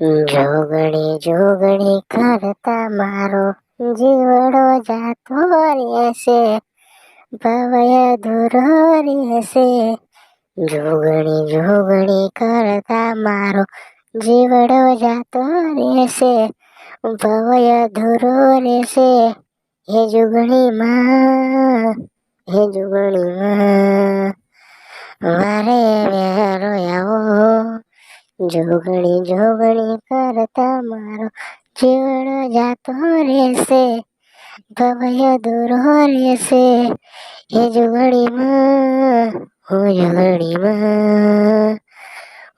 જોગણી જોગણી કરતા મારો જીવડો જાતો રહેશે, ભવય ધૂરો રહેશે. જોગણી જોગણી કરતા મારો જીવડો જાતો રહેશે, ભવય ધૂરો રહેશે. હે જોગણી માં હે જોગણી માં મારે જોગણી જોગણી કરતા મારો જીવડો જાતો રહેશે, ભવય દૂરો રહેશે. હે જોગણીમાં, હું જોગણીમાં,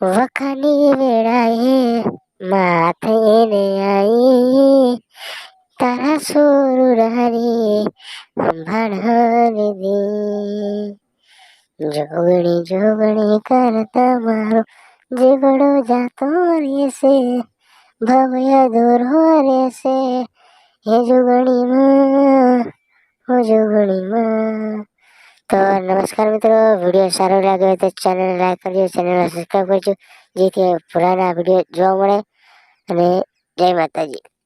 વખાની વેળાએ માથે ને આવી તારા સુરુરારી સંભાળ દીધી જોગણી જોગણી કરતા મારો જીવડો જાતો રહેશે, ભવ્ય દોરો રહેશે, હે જોગણીમાં, હો જોગણીમાં. તો નમસ્કાર મિત્રો, વીડિયો સારો લાગ્યો તો ચેનલ લાઈક કરજો, ચેનલ સબસ્ક્રાઈબ કરજો, જેથી પુરાના વીડિયો જોવા મળે. અને જય માતાજી.